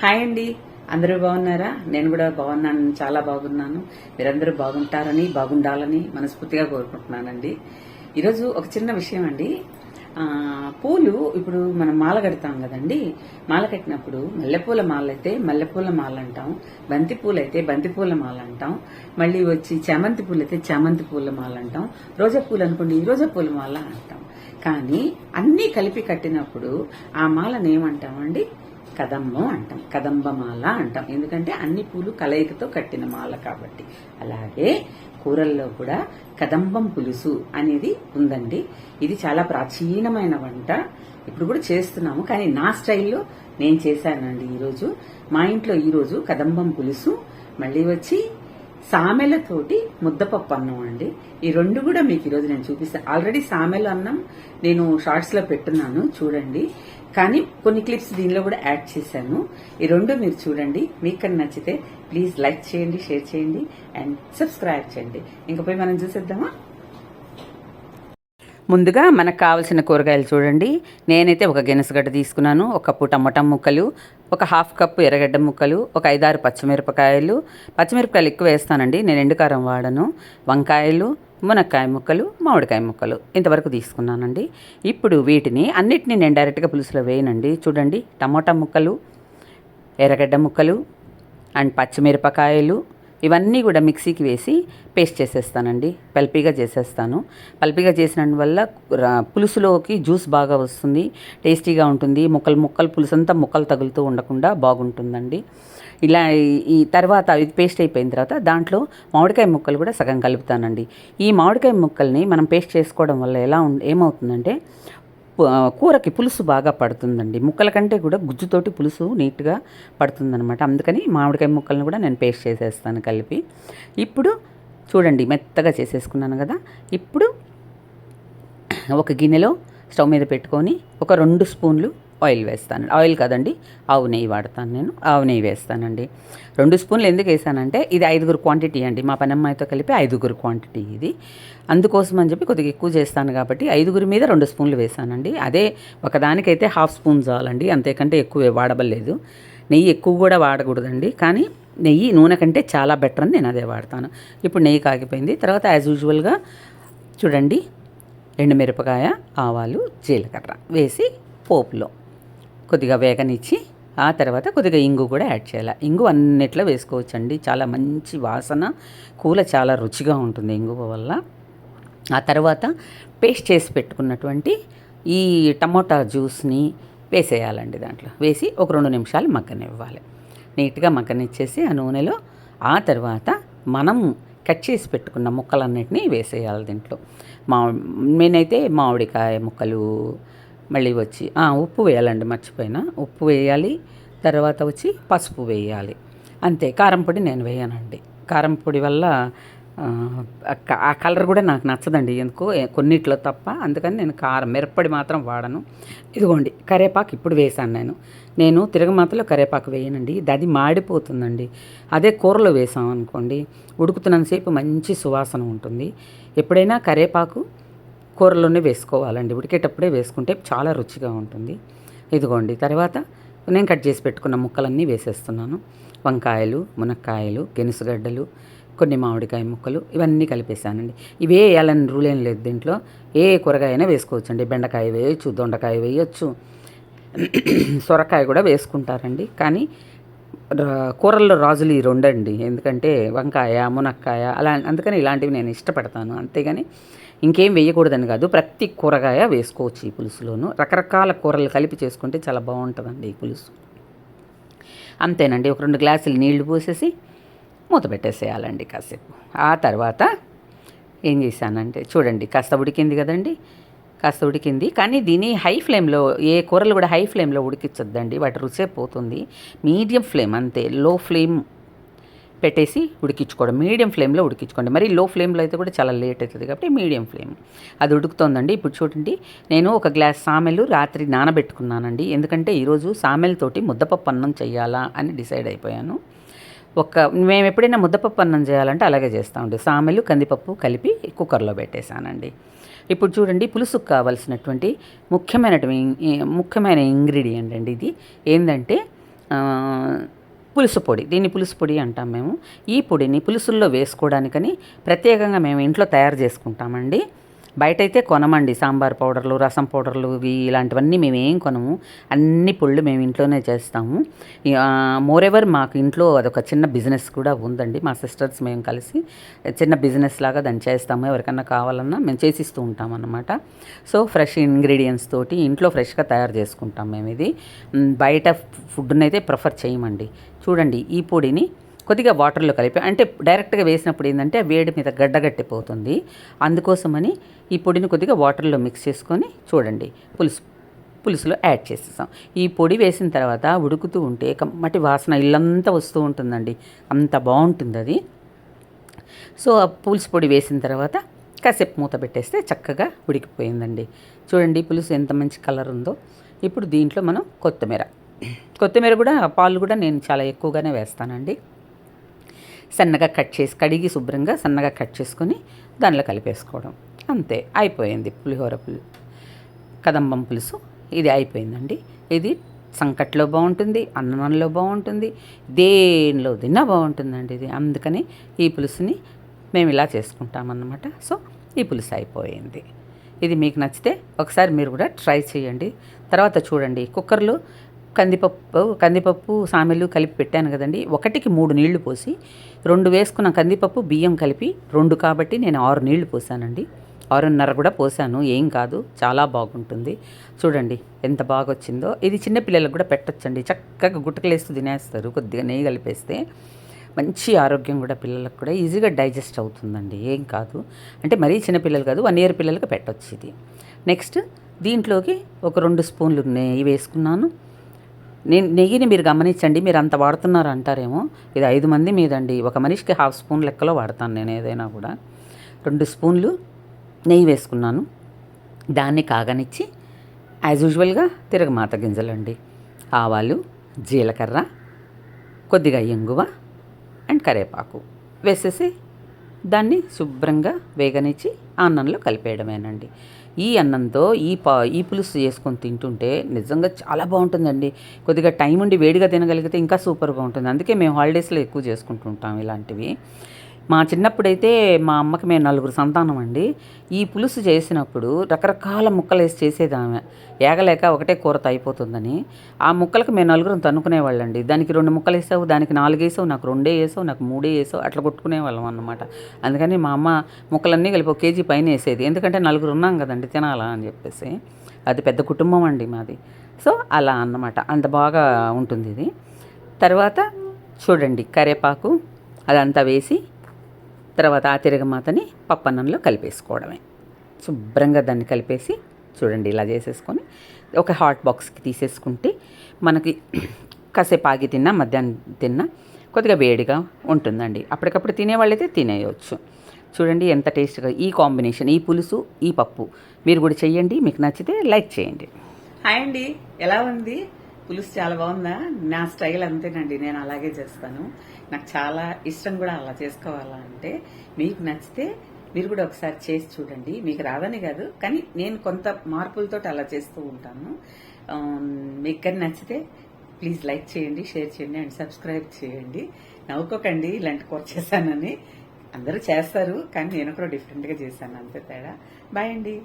Hi అండి. అందరూ బాగున్నారా? నేను కూడా బాగున్నాను చాలా బాగున్నాను. మీరందరూ బాగుంటారని బాగుండాలని మనస్ఫూర్తిగా కోరుకుంటున్నానండి. ఈరోజు ఒక చిన్న విషయం అండి. పూలు ఇప్పుడు మనం మాల కడతాం కదండి. మాల కట్టినప్పుడు మల్లెపూల మాల అయితే మల్లెపూల మాల అంటాం బంతి పూలు అయితే బంతి పూల మాల అంటాం మళ్ళీ వచ్చి చామంతి పూలు అయితే చామంతి పూల మాల అంటాం రోజా పూలు అనుకోండి రోజా పూల మాల అంటాం. కానీ అన్నీ కలిపి కట్టినప్పుడు ఆ మాలను ఏమంటామండి? కదంబం అంటాం కదంబమాల అంటాం. ఎందుకంటే అన్ని పూలు కలయికతో కట్టిన మాల కాబట్టి. అలాగే కూరల్లో కూడా కదంబం పులుసు అనేది ఉందండి. ఇది చాలా ప్రాచీనమైన వంట. ఇప్పుడు కూడా చేస్తున్నాము కానీ నా స్టైల్లో నేను చేశానండి ఈరోజు. మా ఇంట్లో ఈరోజు కదంబం పులుసు మళ్ళీ వచ్చి సామెలతోటి ముద్దపప్పు అన్నం అండి. ఈ రెండు కూడా మీకు ఈరోజు నేను చూపిస్తాను ఆల్రెడీ సామెల అన్నం నేను షార్ట్స్లో పెట్టున్నాను చూడండి. కానీ కొన్ని క్లిప్స్ దీనిలో కూడా యాడ్ చేశాను. ఈ రెండు మీరు చూడండి. మీకు కన్నా నచ్చితే ప్లీజ్ లైక్ చేయండి షేర్ చేయండి అండ్ సబ్స్క్రైబ్ చేయండి. ఇంకపోయి మనం చూసేద్దామా? ముందుగా మనకు కావాల్సిన కూరగాయలు చూడండి. నేనైతే ఒక గెనసగడ్డ తీసుకున్నాను. ఒక కప్పు టమాటా ముక్కలు ఒక హాఫ్ కప్పు ఎర్రగడ్డ ముక్కలు ఒక ఐదారు పచ్చిమిరపకాయలు. పచ్చిమిరపకాయలు ఎక్కువ వేస్తానండి. నేను ఎండుకారం వాడను. వంకాయలు మునక్కాయ ముక్కలు మామిడికాయ ముక్కలు ఇంతవరకు తీసుకున్నానండి. ఇప్పుడు వీటిని అన్నిటిని నేను డైరెక్ట్గా పులుసులో వేయనండి. చూడండి టమాటా ముక్కలు ఎర్రగడ్డ ముక్కలు అండ్ పచ్చిమిరపకాయలు ఇవన్నీ కూడా మిక్సీకి వేసి పేస్ట్ చేసేస్తానండి. పల్పీగా చేసేస్తాను. పల్పీగా చేసిన వల్ల పులుసులోకి జ్యూస్ బాగా వస్తుంది. టేస్టీగా ఉంటుంది. ముక్కలు ముక్కలు పులుసు అంతా ముక్కలు తగులుతూ ఉండకుండా బాగుంటుందండి. ఇలా ఈ- తర్వాత ఇది పేస్ట్ అయిపోయిన తర్వాత దాంట్లో మామిడికాయ ముక్కలు కూడా సగం కలుపుతానండి. ఈ మామిడికాయ ముక్కల్ని మనం పేస్ట్ చేసుకోవడం వల్ల ఎలా ఉం ఏమవుతుందంటే కూరకి పులుసు బాగా పడుతుందండి. ముక్కల కంటే కూడా గుజ్జుతోటి పులుసు నీట్గా పడుతుందనమాట అందుకని మామిడికాయ ముక్కలను కూడా నేను పేస్ట్ చేసేస్తాను కలిపి. ఇప్పుడు చూడండి మెత్తగా చేసేసుకున్నాను కదా. ఇప్పుడు ఒక గిన్నెలో స్టవ్ మీద పెట్టుకొని ఒక రెండు స్పూన్లు ఆయిల్ వేస్తాను ఆయిల్ కదండి ఆవు నెయ్యి వాడతాను నేను ఆవు నెయ్యి వేస్తానండి. రెండు స్పూన్లు ఎందుకు వేసానంటే ఇది ఐదుగురు క్వాంటిటీ అండి. మా పనమ్మాయితో కలిపి ఐదుగురు క్వాంటిటీ ఇది. అందుకోసం అని చెప్పి కొద్దిగా ఎక్కువ చేస్తాను కాబట్టి ఐదుగురి మీద రెండు స్పూన్లు వేసానండి. అదే ఒకదానికైతే హాఫ్ స్పూన్ చాలండి అంతేకంటే ఎక్కువ వాడబలేదు నెయ్యి ఎక్కువ కూడా వాడకూడదండి కానీ నెయ్యి నూనె కంటే చాలా బెటర్ అని నేను అదే వాడతాను. ఇప్పుడు నెయ్యి కాగిపోయింది. తర్వాత యాజ్ యూజువల్గా చూడండి ఎండుమిరపకాయ ఆవాలు జీలకర్ర వేసి పోపులో కొద్దిగా వేగనిచ్చి ఆ తర్వాత కొద్దిగా ఇంగు కూడా యాడ్ చేయాలి. ఇంగు అన్నిట్లో వేసుకోవచ్చండి. చాలా మంచి వాసన కూల చాలా రుచిగా ఉంటుంది ఇంగు వల్ల. ఆ తర్వాత పేస్ట్ చేసి పెట్టుకున్నటువంటి ఈ టమోటా జ్యూస్ని వేసేయాలండి దాంట్లో. వేసి ఒక రెండు నిమిషాలు మగ్గనివ్వాలి. నీట్గా మగ్గనిచ్చేసి ఆ నూనెలో ఆ తర్వాత మనం కట్ చేసి పెట్టుకున్న ముక్కలన్నిటినీ వేసేయాలి దీంట్లో. మా నేనైతే మామిడికాయ ముక్కలు మళ్ళీ వచ్చి ఉప్పు వేయాలండి మర్చిపోయినా. ఉప్పు వేయాలి తర్వాత వచ్చి పసుపు వేయాలి. అంతే కారంపొడి నేను వేయనండి. కారంపొడి వల్ల ఆ, కలర్ కూడా నాకు నచ్చదండి ఎందుకు కొన్నిట్లో తప్ప. అందుకని నేను కారం మిరప్పొడి మాత్రం వాడను. ఇదిగోండి కరేపాకు ఇప్పుడు వేసాను నేను. నేను తిరగమాతలో కరేపాకు వేయనండి. ఇది అది మాడిపోతుందండి. అదే కూరలో వేసాం అనుకోండి ఉడుకుతున్నంతసేపు మంచి సువాసన ఉంటుంది. ఎప్పుడైనా కరేపాకు కూరలోనే వేసుకోవాలండి. ఉడికేటప్పుడే వేసుకుంటే చాలా రుచిగా ఉంటుంది. ఇదిగోండి తర్వాత నేను కట్ చేసి పెట్టుకున్న ముక్కలన్నీ వేసేస్తున్నాను. వంకాయలు మునక్కాయలు గెనుసుగడ్డలు కొన్ని మామిడికాయ ముక్కలు ఇవన్నీ కలిపేసానండి. ఇవే వేయాలని రూల్ ఏం లేదు దీంట్లో. ఏ కూరగాయ అయినా వేసుకోవచ్చండి. బెండకాయ వేయచ్చు దొండకాయ వేయచ్చు సొరకాయ కూడా వేసుకుంటారండి. కానీ కూరల్లో రాజులు ఈ రెండండి. ఎందుకంటే వంకాయ మునక్కాయ అలా అందుకని ఇలాంటివి నేను ఇష్టపడతాను. అంతేగాని ఇంకేం వేయకూడదని కాదు ప్రతి కూరగాయ వేసుకోవచ్చు ఈ పులుసులోను. రకరకాల కూరలు కలిపి చేసుకుంటే చాలా బాగుంటుందండి ఈ పులుసు. అంతేనండి ఒక రెండు గ్లాసులు నీళ్ళు పోసేసి మూత పెట్టేసేయాలండి కాసేపు. ఆ తర్వాత ఏం చేశానంటే చూడండి కాస్త ఉడికింది కదండి కాస్త ఉడికింది. కానీ దీన్ని హై ఫ్లేమ్లో ఏ కూరలు కూడా హై ఫ్లేమ్లో ఉడికించొద్దండి వాటి రుచే పోతుంది. మీడియం ఫ్లేమ్ అంతే లో ఫ్లేమ్ పెట్టేసి ఉడికించుకోవడం. మీడియం ఫ్లేమ్లో ఉడికించుకోండి. మరి లో ఫ్లేమ్లో అయితే కూడా చాలా లేట్ అవుతుంది కాబట్టి మీడియం ఫ్లేమ్. అది ఉడుకుతోందండి. ఇప్పుడు చూడండి. నేను ఒక గ్లాస్ సామెలు రాత్రి నానబెట్టుకున్నానండి. ఎందుకంటే ఈరోజు సామెలతోటి ముద్దపప్పు అన్నం చేయాలా అని డిసైడ్ అయిపోయాను. ఒక మేము ఎప్పుడైనా ముద్దపప్పు అన్నం చేయాలంటే అలాగే చేస్తామండి సామెలు కందిపప్పు కలిపి కుక్కర్లో పెట్టేశానండి. ఇప్పుడు చూడండి. పులుసుకు కావాల్సినటువంటి ముఖ్యమైనటువంటి ముఖ్యమైన ఇంగ్రీడియంట్ అండి ఇది. ఏంటంటే పులుసు పొడి దీన్ని పులుసు పొడి అంటాం మేము. ఈ పొడిని పులుసుల్లో వేసుకోవడానికని ప్రత్యేకంగా మేము ఇంట్లో తయారు చేసుకుంటామండి. బయట అయితే కొనమండి. సాంబార్ పౌడర్లు రసం పౌడర్లు ఇవి ఇలాంటివన్నీ మేము ఏం కొనము. అన్ని పొళ్ళు మేము ఇంట్లోనే చేస్తాము. మోరెవర్ మాకు ఇంట్లో అదొక చిన్న బిజినెస్ కూడా ఉందండి. మా సిస్టర్స్ మేము కలిసి చిన్న బిజినెస్ లాగా దాన్ని చేస్తాము. ఎవరికన్నా కావాలన్నా మేము చేసిస్తూ ఉంటాం అన్నమాట. సో ఫ్రెష్ ఇంగ్రీడియంట్స్ తోటి ఇంట్లో ఫ్రెష్గా తయారు చేసుకుంటాం మేము ఇది బయట ఫుడ్ని అయితే ప్రిఫర్ చేయమండి. చూడండి ఈ పొడిని కొద్దిగా వాటర్లో కలిపి అంటే డైరెక్ట్గా వేసినప్పుడు ఏంటంటే ఆ వేడి మీద గడ్డగట్టిపోతుంది. అందుకోసమని ఈ పొడిని కొద్దిగా వాటర్లో మిక్స్ చేసుకొని చూడండి పులుసు పులుసులో యాడ్ చేసేసాం. ఈ పొడి వేసిన తర్వాత ఉడుకుతూ ఉంటే కమ్మటి వాసన ఇల్లంతా వస్తూ ఉంటుందండి. అంత బాగుంటుంది అది. సో ఆ పులుసు పొడి వేసిన తర్వాత కాసేపు మూత పెట్టేస్తే చక్కగా ఉడికిపోయిందండి. చూడండి పులుసు ఎంత మంచి కలర్ ఉందో. ఇప్పుడు దీంట్లో మనం కొత్తిమీర. కొత్తిమీర కూడా పాలు కూడా నేను చాలా ఎక్కువగానే వేస్తానండి. సన్నగా కట్ చేసి కడిగి శుభ్రంగా సన్నగా కట్ చేసుకొని దానిలో కలిపేసుకోవడం. అంతే అయిపోయింది పులిహోర పులి కదంబం పులుసు ఇది అయిపోయిందండి. ఇది సంకట్లో బాగుంటుంది అన్నంలో బాగుంటుంది దేనిలో తిన్నా బాగుంటుందండి ఇది. అందుకని ఈ పులుసుని మేము ఇలా చేసుకుంటామన్నమాట. సో ఈ పులుసు అయిపోయింది. ఇది మీకు నచ్చితే ఒకసారి మీరు కూడా ట్రై చేయండి. తర్వాత చూడండి కుక్కర్లో కందిపప్పు కందిపప్పు సామెలు కలిపి పెట్టాను కదండి. ఒకటికి మూడు నీళ్ళు పోసి రెండు వేసుకున్న కందిపప్పు బియ్యం కలిపి రెండు కాబట్టి నేను ఆరు నీళ్ళు పోసానండి. ఆరున్నర కూడా పోసాను ఏం కాదు చాలా బాగుంటుంది. చూడండి ఎంత బాగా వచ్చిందో ఇది చిన్నపిల్లలకు కూడా పెట్టొచ్చండి. చక్కగా గుట్టకలేస్తూ తినేస్తారు కొద్దిగా నెయ్యి కలిపేస్తే. మంచి ఆరోగ్యం కూడా పిల్లలకు కూడా ఈజీగా డైజెస్ట్ అవుతుందండి ఏం కాదు. అంటే మరీ చిన్నపిల్లలు కాదు వన్ ఇయర్ పిల్లలకి పెట్టొచ్చు ఇది. నెక్స్ట్ దీంట్లోకి ఒక రెండు స్పూన్లు నెయ్యి వేసుకున్నాను. నేను నెయ్యిని మీరు గమనించండి మీరు అంత వాడుతున్నారు అంటారేమో ఇది ఐదు మంది మీదండి. ఒక మనిషికి హాఫ్ స్పూన్ లెక్కలో వాడతాను నేను ఏదైనా కూడా. రెండు స్పూన్లు నెయ్యి వేసుకున్నాను. దాన్ని కాగనిచ్చి యాజ్ యూజువల్గా తిరగమాత గింజలండి. ఆవాలు జీలకర్ర కొద్దిగా ఇంగువ అండ్ కరివేపాకు వేసేసి దాన్ని శుభ్రంగా వేగనిచ్చి అన్నంలో కలిపేయడమేనండి. ఈ అన్నంతో ఈ పా ఈ పులుసు చేసుకొని తింటుంటే నిజంగా చాలా బాగుంటుందండి. కొద్దిగా టైం ఉండి వేడిగా తినగలిగితే ఇంకా సూపర్గా ఉంటుంది. అందుకే మేము హాలిడేస్లో ఎక్కువ చేసుకుంటుంటాం ఇలాంటివి. మా చిన్నప్పుడైతే మా అమ్మకి మేము నలుగురు సంతానం అండి ఈ పులుసు చేసినప్పుడు రకరకాల ముక్కలు వేసి చేసేదామె. ఏగలేక ఒకటే కూరత అయిపోతుందని. ఆ ముక్కలకు మేము నలుగురం తన్నుకునేవాళ్ళండి. దానికి రెండు ముక్కలు వేసావు దానికి నాలుగు వేసావు నాకు రెండే వేసావు నాకు మూడే వేసావు అట్లా కొట్టుకునేవాళ్ళం అన్నమాట. అందుకని మా అమ్మ ముక్కలన్నీ కలిపి ఒక కేజీ పైన వేసేది. ఎందుకంటే నలుగురు ఉన్నాం కదండి తినాలా అని చెప్పేసి. అది పెద్ద కుటుంబం అండి మాది. సో అలా అన్నమాట. అంత బాగా ఉంటుంది ఇది తర్వాత చూడండి కరేపాకు అదంతా వేసి తర్వాత ఆ తిరగమాతని పప్పన్నంలో కలిపేసుకోవడమే. శుభ్రంగా దాన్ని కలిపేసి చూడండి ఇలా చేసేసుకొని ఒక హాట్ బాక్స్కి తీసేసుకుంటే మనకి కాసేపు ఆగి తిన్నా మధ్యాహ్నం తిన్నా కొద్దిగా వేడిగా ఉంటుందండి. అప్పటికప్పుడు తినేవాళ్ళైతే తినేయవచ్చు చూడండి ఎంత టేస్ట్గా ఈ కాంబినేషన్ ఈ పులుసు ఈ పప్పు. మీరు కూడా చెయ్యండి మీకు నచ్చితే లైక్ చేయండి. హాయ్ అండి. ఎలా ఉంది? పులుసు చాలా బాగుందా? నా స్టైల్ అంతేనండి నేను అలాగే చేస్తాను. నాకు చాలా ఇష్టం కూడా అలా చేసుకోవాలా అంటే మీకు నచ్చితే మీరు కూడా ఒకసారి చేసి చూడండి. మీకు రాదని కాదు కానీ నేను కొంత మార్పులతో అలా చేస్తూ ఉంటాను. మీకు కానీ నచ్చితే ప్లీజ్ లైక్ చేయండి షేర్ చేయండి అండ్ సబ్స్క్రైబ్ చేయండి. నవ్వుకోకండి ఇలాంటి కూర చేశానని. అందరూ చేస్తారు కానీ నేను కూడా డిఫరెంట్గా చేశాను అంతే తేడా. బాయ్ అండి.